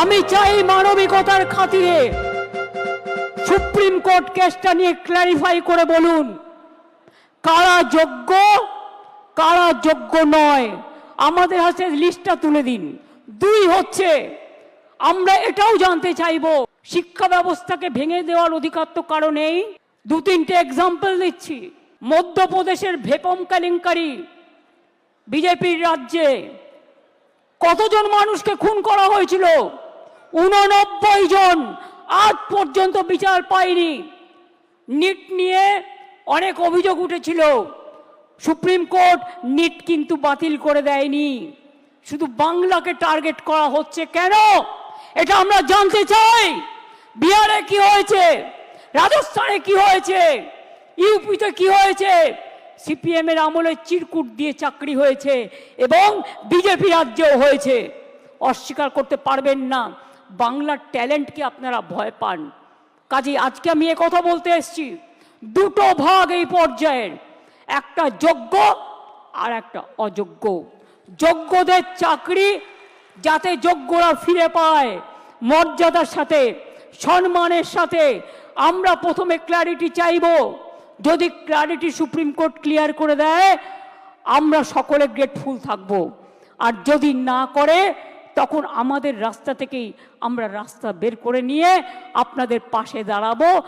আমি চাই মানবিকতার খাতিরে সুপ্রিম কোর্ট কেসটা নিয়ে ক্ল্যারিফাই করে বলুন। কারা যোগ্য কারা যোগ্য নয়, আমাদের হাতে লিস্টটা তুলে দিন। দুই হচ্ছে, আমরা এটাও জানতে চাইব, শিক্ষা ব্যবস্থাকে ভেঙে দেওয়ার অধিকার তো কারণেই দু তিনটে এক্সাম্পল দিচ্ছি। মধ্যপ্রদেশের ভেপম কেলেঙ্কারি, বিজেপির রাজ্যে। কতজন মানুষকে খুন করা হয়েছিল? উননব্বই জন আজ পর্যন্ত বিচার পায়নি। নিট নিয়ে অনেক অভিযোগ উঠেছিল। সুপ্রিম কোর্ট নিট কিন্তু বাতিল করে দেয়নি। শুধু বাংলাকে টার্গেট করা হচ্ছে কেন? এটা আমরা জানতে চাই। বিহারে কি হয়েছে? রাজস্থানে কি হয়েছে? ইউপিতে কি হয়েছে? সিপিএম এর আমলে চিরকুট দিয়ে চাকরি হয়েছে এবং বিজেপি রাজ্যেও হয়েছে। অস্বীকার করতে পারবেন না। বাংলার ট্যালেন্টকে আপনারা ভয় পান। কাজে আজকে আমি এ কথা বলতে এসেছি, দুটো ভাগ এই পর্যায়ের, একটা যোগ্য আর একটা অযোগ্য। যোগ্যদের চাকরি যাতে যোগ্যরা ফিরে পায়, মর্যাদার সাথে, সম্মানের সাথে, আমরা প্রথমে ক্ল্যারিটি চাইব। যদি ক্ল্যারিটি সুপ্রিম কোর্ট ক্লিয়ার করে দেয়, আমরা সকলে গ্রেটফুল থাকব। আর যদি না করে তখন আমাদের রাস্তা থেকেই আমরা রাস্তা বের করে নিয়ে আপনাদের পাশে দাঁড়াবো।